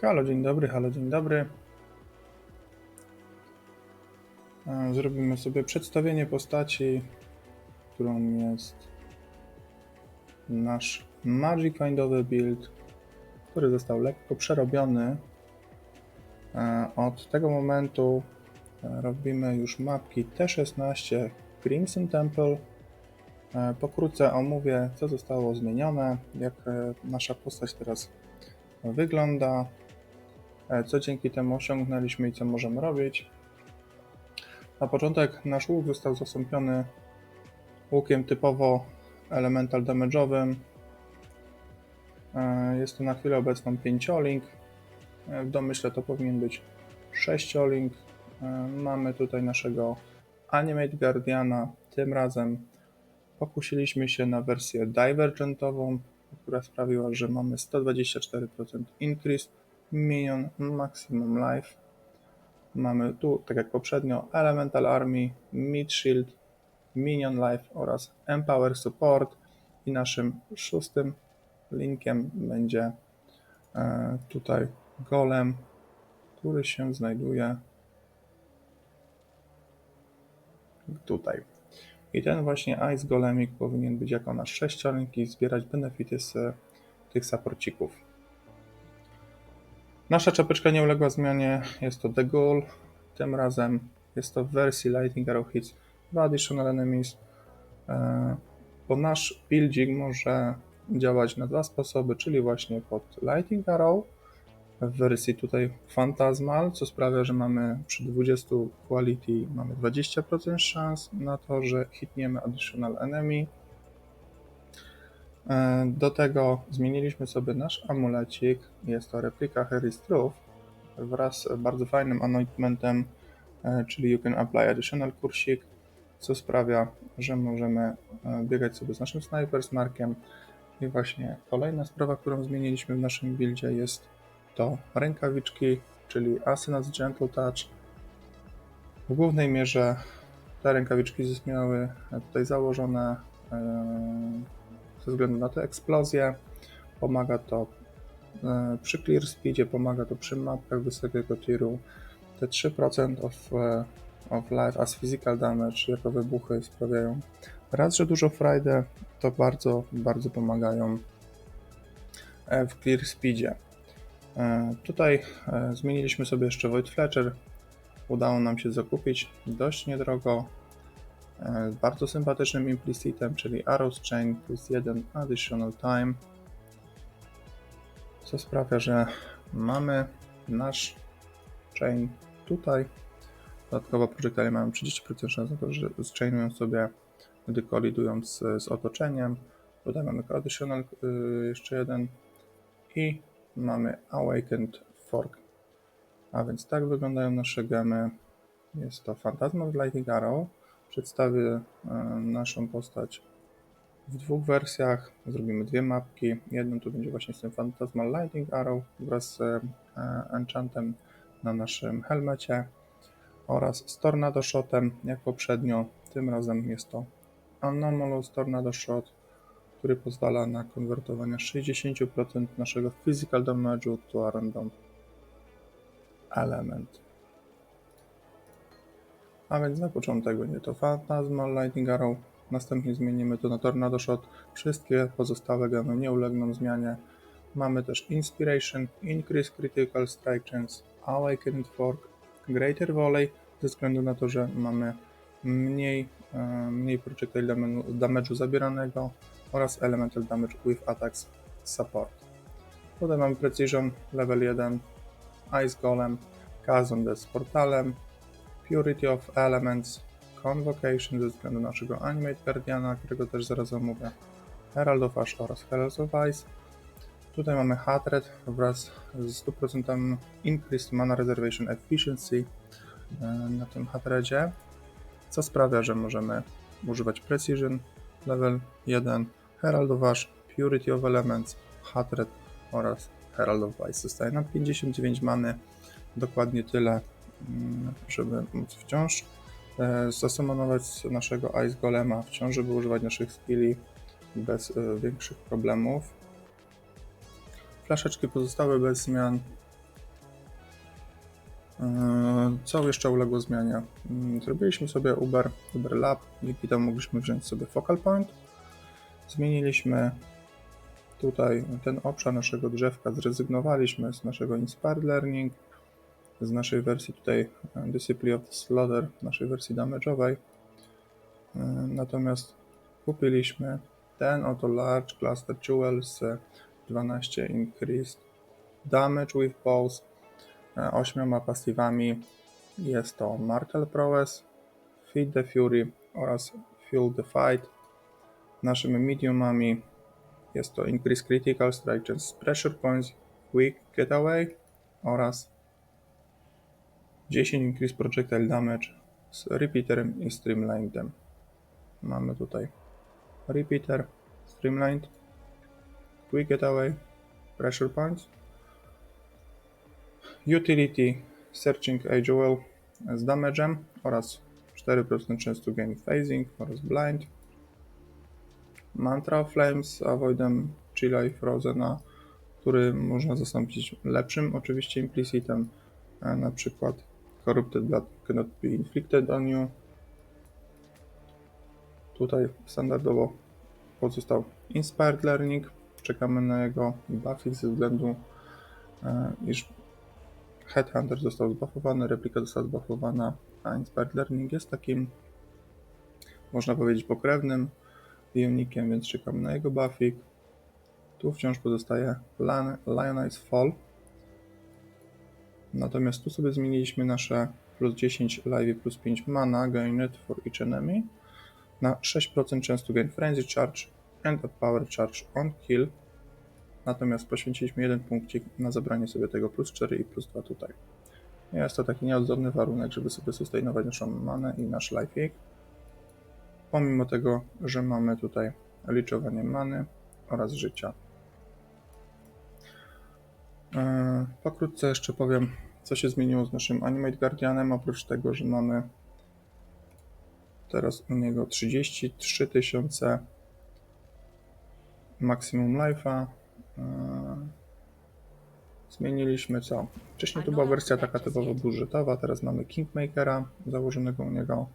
Halo, dzień dobry, halo, dzień dobry. E, Zrobimy sobie przedstawienie postaci, którą jest nasz Magic Findowy build, który został lekko przerobiony. E, Od tego momentu e, robimy już mapki T16 Crimson Temple. Pokrótce omówię, co zostało zmienione, jak nasza postać teraz wygląda, co dzięki temu osiągnęliśmy i co możemy robić. Na początek nasz łuk został zastąpiony łukiem typowo elemental damage'owym. E, Jest to na chwilę obecną 5-link. E, W domyśle to powinien być 6-link. E, Mamy tutaj naszego Animate Guardiana. Tym razem pokusiliśmy się na wersję divergentową, która sprawiła, że mamy 124% increase minion maximum life. Mamy tu, tak jak poprzednio, Elemental Army, Mid Shield, Minion Life oraz Empower Support i naszym szóstym linkiem będzie e, tutaj Golem, który się znajduje tutaj. I ten właśnie Ice Golemik powinien być jako nasz sześciolink i zbierać benefity z tych saporcików. Nasza czapeczka nie uległa zmianie, jest to The Ghoul. Tym razem jest to w wersji Lightning Arrow Hits 2 Additional Enemies, e, bo nasz buildzik może działać na dwa sposoby, czyli właśnie pod Lightning Arrow w wersji tutaj Phantasmal, co sprawia, że mamy przy 20 quality mamy 20% szans na to, że hitniemy Additional Enemy. E, Do tego zmieniliśmy sobie nasz amulecik. Jest to replika Harry's Truth wraz z bardzo fajnym anointmentem, e, czyli You Can Apply Additional Kursik, co sprawia, że możemy e, biegać sobie z naszym Sniper Markiem. I właśnie kolejna sprawa, którą zmieniliśmy w naszym buildzie jest to rękawiczki, czyli Asena's Gentle Touch. W głównej mierze te rękawiczki zostały tutaj założone ze względu na tę eksplozję. Pomaga to e, przy clear speedzie, pomaga to przy mapkach wysokiego tieru. Te 3% of, e, of life as physical damage jako wybuchy sprawiają raz, że dużo frajdę, to bardzo, bardzo pomagają e, w clear speedzie. Tutaj zmieniliśmy sobie jeszcze Void Fletcher. Udało nam się zakupić dość niedrogo bardzo sympatycznym implicitem, czyli Arrows Chain plus 1 additional time, co sprawia, że mamy nasz chain tutaj. Dodatkowo projektile mają 30% szans na to, że zchainują sobie, gdy kolidują z, z otoczeniem. Tutaj mamy additional y, jeszcze jeden i mamy Awakened Fork. A więc tak wyglądają nasze gemy. Jest to Phantasmal Lightning Arrow. Przedstawię e, naszą postać w dwóch wersjach. Zrobimy dwie mapki. Jedną to będzie właśnie z tym Phantasmal Lightning Arrow wraz z e, enchantem na naszym helmecie oraz z Tornado Shotem jak poprzednio. Tym razem jest to Anomalous Tornado Shot, który pozwala na konwertowanie 60% naszego physical damage'u to random element. A więc na początek będzie to Phantasmal Lightning Arrow, następnie zmienimy to na Tornado Shot. Wszystkie pozostałe gemy nie ulegną zmianie. Mamy też Inspiration, Increase Critical Strike Chance, Awakened Fork, Greater Volley, ze względu na to, że mamy mniej, e, mniej projectile damage'u zabieranego oraz Elemental Damage with Attacks Support. Tutaj mamy Precision level 1, Ice Golem, Kazon z portalem, Purity of Elements, Convocation ze względu na naszego Animate Guardiana, którego też zaraz omówię, Herald of Ash oraz Herald of Ice. Tutaj mamy Hatred wraz z 100% Increased Mana Reservation Efficiency e, na tym Hatredzie, co sprawia, że możemy używać Precision level 1, Herald of Ash, Purity of Elements, Hatred oraz Herald of Ice. Zostaje nam 59 many, dokładnie tyle, żeby móc wciąż e, zasamonować naszego Ice Golema, wciąż żeby używać naszych skilli bez e, większych problemów. Flaszeczki pozostały bez zmian. Eee, Co jeszcze uległo zmianie? Mm, Zrobiliśmy sobie Uber, Uber Lab, dzięki temu mogliśmy wziąć sobie Focal Point. Zmieniliśmy tutaj ten obszar naszego drzewka, zrezygnowaliśmy z naszego Inspired Learning, z naszej wersji tutaj e, Discipline of the Slaughter, naszej wersji damage'owej. E, Natomiast kupiliśmy ten oto Large Cluster Jewel z 12 Increased Damage with Pulse, e, ośmioma pasywami. Jest to Martel Prowess, Feed the Fury oraz Fuel the Fight. Naszymi mediumami jest to Increase Critical Strike Pressure Points, Quick Getaway oraz 10 Increase Projectile Damage z Repeaterem i Streamlinedem. Mamy tutaj Repeater, Streamlined, Quick Getaway, Pressure Points, Utility Searching AJOL z damage'em oraz 4% chance to gain phasing oraz blind. Mantra Flames Avoidem Chilla i Frozena, który można zastąpić lepszym oczywiście implicitem, e, na przykład Corrupted Blood cannot be inflicted on you. Tutaj standardowo pozostał Inspired Learning. Czekamy na jego buffy ze względu, e, iż Headhunter został zbuffowany, replika została zbuffowana, a Inspired Learning jest takim, można powiedzieć, pokrewnym unikiem, więc czekamy na jego buffik. Tu wciąż pozostaje Lion- Lionize Fall. Natomiast tu sobie zmieniliśmy nasze plus 10 live plus 5 mana gained for each enemy na 6% chance to gain frenzy charge and a power charge on kill. Natomiast poświęciliśmy jeden punkcik na zabranie sobie tego plus 4 i plus 2 tutaj. Jest to taki nieodzowny warunek, żeby sobie sustainować naszą manę i nasz life Pomimo tego, że mamy tutaj liczowanie many oraz życia. Pokrótce jeszcze powiem, co się zmieniło z naszym Animate Guardianem, oprócz tego, że mamy teraz u niego 33 tysiące maksimum life'a. Eee, Zmieniliśmy co? Wcześniej to była wersja taka typowo budżetowa, teraz mamy Kingmakera założonego u niego.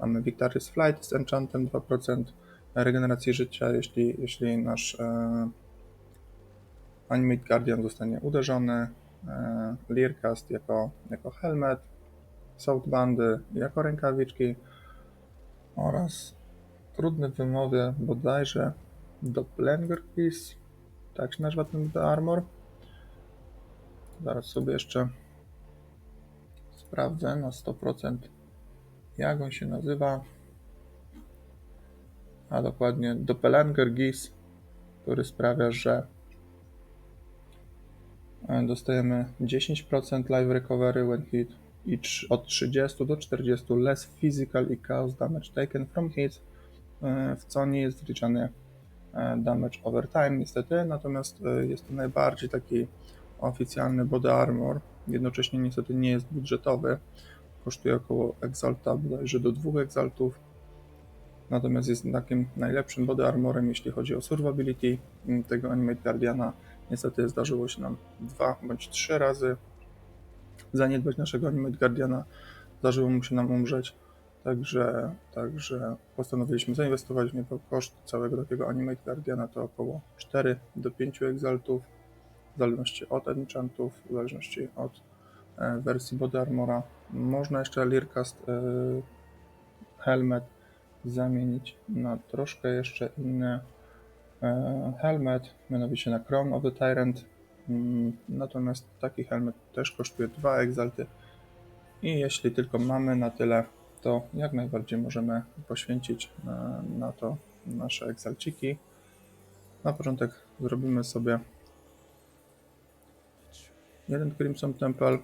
Mamy Victorious Flight z enchantem 2% regeneracji życia, jeśli, jeśli nasz e, Animate Guardian zostanie uderzony. E, Learcast jako, jako helmet, Soundbandy jako rękawiczki oraz trudne wymowy bodajże Doppelganger Piece, tak się nazywa ten armor. Zaraz sobie jeszcze sprawdzę na 100% jak on się nazywa. A dokładnie Doppelganger Gis, który sprawia, że dostajemy 10% live recovery when hit i od 30 do 40 less physical i chaos damage taken from hits, e, w co nie jest wliczany e, damage over time niestety, natomiast e, jest to najbardziej taki oficjalny body armor, jednocześnie niestety nie jest budżetowy, kosztuje około exalta bodajże do 2 exaltów, natomiast jest takim najlepszym body armorem, jeśli chodzi o survivability tego Animate Guardiana. Niestety zdarzyło się nam dwa bądź trzy razy. Zaniedbać naszego Animate Guardiana, zdarzyło mu się nam umrzeć, także, także postanowiliśmy zainwestować w niego. Koszt całego takiego Animate Guardiana. To około 4 do 5 exaltów, w zależności od enchantów, w zależności od e, wersji body armora. Można jeszcze Learcast e, helmet zamienić na troszkę jeszcze inny. e, helmet, mianowicie na Crown of the Tyrant. Mm, Natomiast taki helmet też kosztuje 2 exalty i jeśli tylko mamy na tyle, to jak najbardziej możemy poświęcić na, na to nasze exalciki. Na początek zrobimy sobie jeden Crimson Temple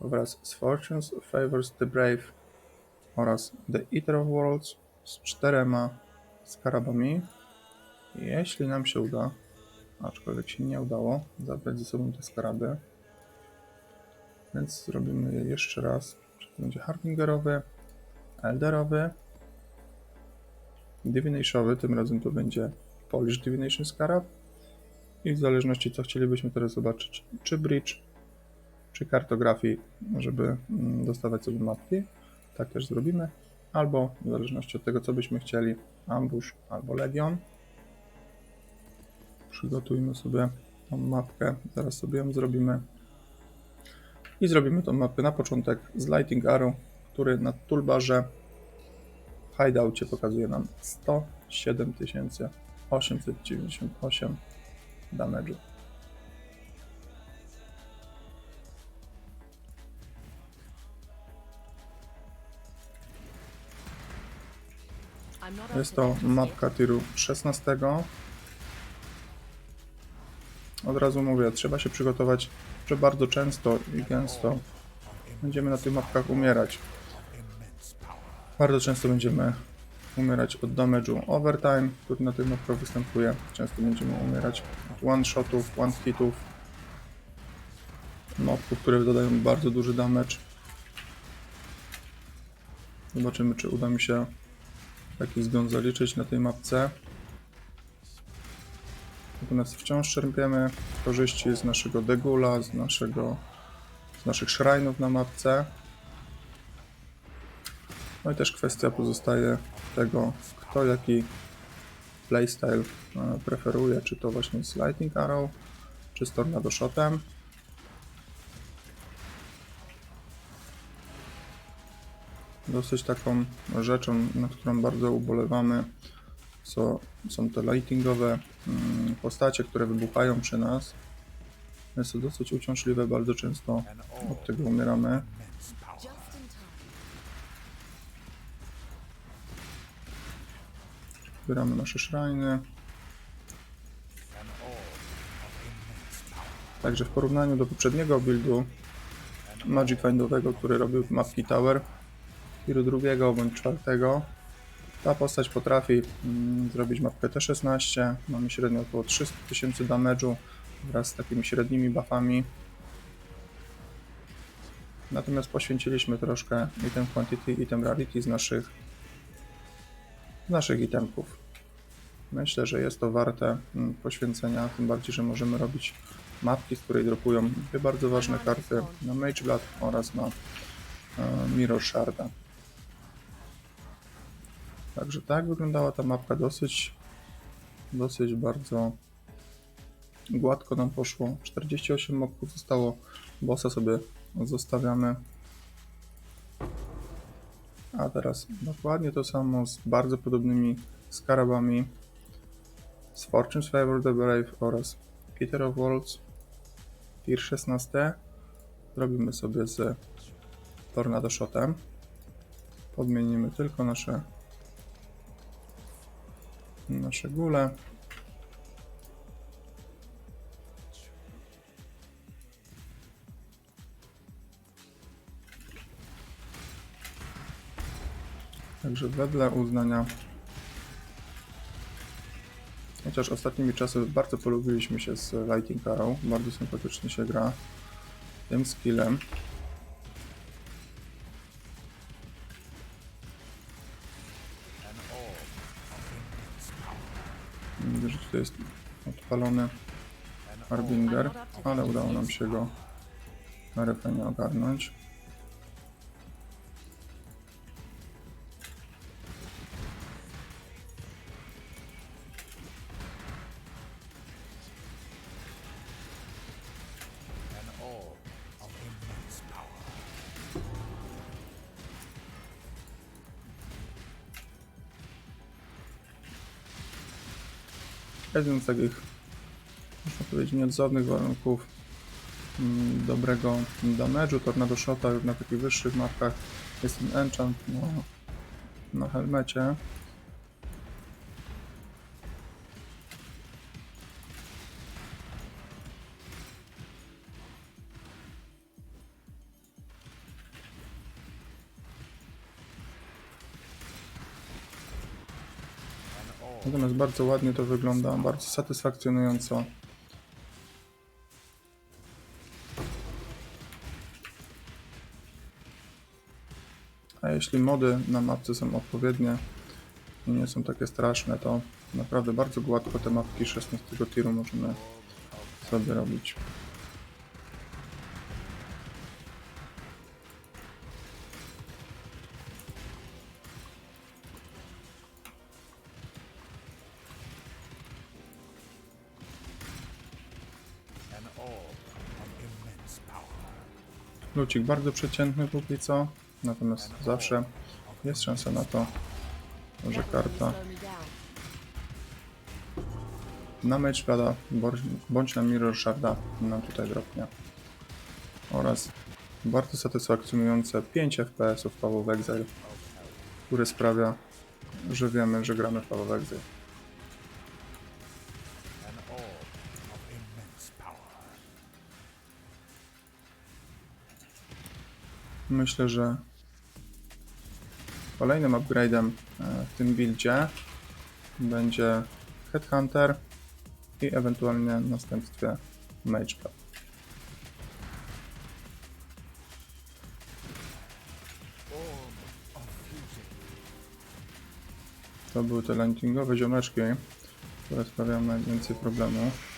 wraz z Fortunes Favors the Brave oraz The Eater of Worlds z czterema skarabami. Jeśli nam się uda, aczkolwiek się nie udało, zabrać ze sobą te skaraby, więc zrobimy je jeszcze raz. Czy to będzie Harbingerowy, Elderowy, Divinationowy, tym razem to będzie Polish Divination Scarab i w zależności co chcielibyśmy teraz zobaczyć, czy Bridge, czy kartografii, żeby mm, dostawać sobie mapki. Tak też zrobimy. Albo w zależności od tego, co byśmy chcieli, ambush albo legion. Przygotujmy sobie tą mapkę. Zaraz sobie ją zrobimy. I zrobimy tą mapkę na początek z Lighting Arrow, który na toolbarze w hideoutie pokazuje nam 107 898 damage'u. Jest to mapka tiru 16. Od razu mówię, trzeba się przygotować, że bardzo często i gęsto będziemy na tych mapkach umierać. Bardzo często będziemy umierać od damage'u overtime, który na tych mapkach występuje. Często będziemy umierać od one-shotów, one-hitów, mobków, które dodają bardzo duży damage. Zobaczymy, czy uda mi się taki zgon zaliczyć na tej mapce. Natomiast wciąż czerpiemy korzyści z naszego degula, z, naszego, z naszych shrine'ów na mapce. No i też kwestia pozostaje tego, kto jaki playstyle e, preferuje, czy to właśnie z Lightning Arrow, czy z Tornado Shotem. Dosyć taką rzeczą, nad którą bardzo ubolewamy, co są te lightingowe mm, postacie, które wybuchają przy nas. Jest to dosyć uciążliwe, bardzo często od tego umieramy. Zbieramy nasze szrajny. Także w porównaniu do poprzedniego buildu Magic Findowego, który robił mapki Tower, Tiru drugiego bądź czwartego, ta postać potrafi mm, zrobić mapkę T16. Mamy średnio około 300 tysięcy damage'u wraz z takimi średnimi buffami. Natomiast poświęciliśmy troszkę item quantity, item rarity z naszych, z naszych itemków. Myślę, że jest to warte mm, poświęcenia, tym bardziej, że możemy robić mapki, z której dropują dwie bardzo ważne karty na Mage Blood oraz na e, Mirror Sharda. Także tak wyglądała ta mapka. Dosyć, dosyć bardzo gładko nam poszło. 48 mobków zostało, bossa sobie zostawiamy. A teraz dokładnie to samo z bardzo podobnymi skarabami. Z Fortune's Favor the Brave oraz Eater of Worlds. Tier 16 zrobimy sobie z Tornado Shotem. Podmienimy tylko nasze nasze gule Także wedle uznania Chociaż ostatnimi czasy bardzo polubiliśmy się z Lighting Arrow. Bardzo sympatycznie się gra tym skillem. Tutaj jest odpalony Harbinger, ale udało nam się go na refrenie ogarnąć. Jeden z takich, można powiedzieć, nieodzownych warunków mm, dobrego damage'u Tornado Shota na takich wyższych mapkach jest ten enchant na, na helmecie. Natomiast bardzo ładnie to wygląda, bardzo satysfakcjonująco. A jeśli mody na mapce są odpowiednie i nie są takie straszne, to naprawdę bardzo gładko te mapki 16 tieru możemy sobie robić. Lucik bardzo przeciętny póki co, natomiast zawsze jest szansa na to, że karta na Magepada bądź- na Mirror Sharda nam tutaj dropnie. Oraz bardzo satysfakcjonujące 5 FPS w Paweł Exile, które sprawia, że wiemy, że gramy w Paweł Exile. Myślę, że kolejnym upgrade'em e, w tym buildzie będzie Headhunter i ewentualnie w następstwie. To były te landingowe ziomeczki, które sprawiają najwięcej problemów.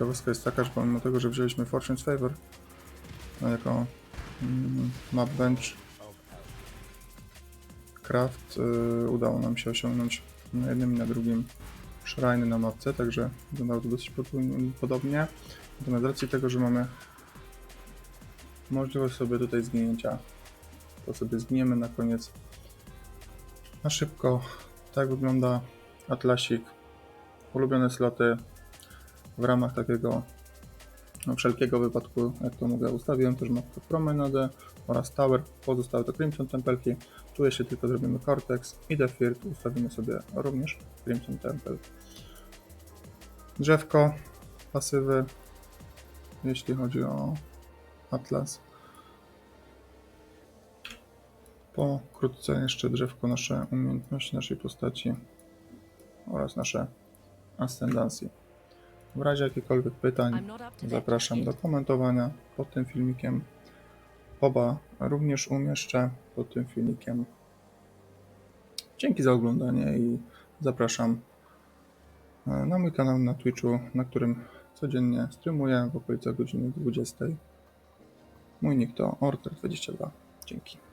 Ciekawostka jest taka, że pomimo tego, że wzięliśmy Fortune's Favor no jako mm, map bench craft, y, udało nam się osiągnąć na jednym i na drugim shrine na mapce, także wyglądało to dosyć podobnie. Natomiast z racji tego, że mamy możliwość sobie tutaj zginięcia, to sobie zginiemy na koniec na szybko. Tak wygląda Atlasik. Ulubione sloty w ramach takiego no, wszelkiego wypadku, jak to mówię, ustawiłem też mapkę Promenadę oraz Tower, pozostałe to Crimson Tempelki. Tu jeszcze tylko zrobimy Cortex i The Firth ustawimy sobie również Crimson Temple. Drzewko, pasywy, jeśli chodzi o Atlas. Pokrótce jeszcze drzewko nasze umiejętności naszej postaci oraz nasze ascendancje. W razie jakichkolwiek pytań zapraszam do komentowania pod tym filmikiem. Oba również umieszczę pod tym filmikiem. Dzięki za oglądanie i zapraszam e, na mój kanał na Twitchu, na którym codziennie streamuję w okolicach godziny 20. Mój nick to Orter22. Dzięki.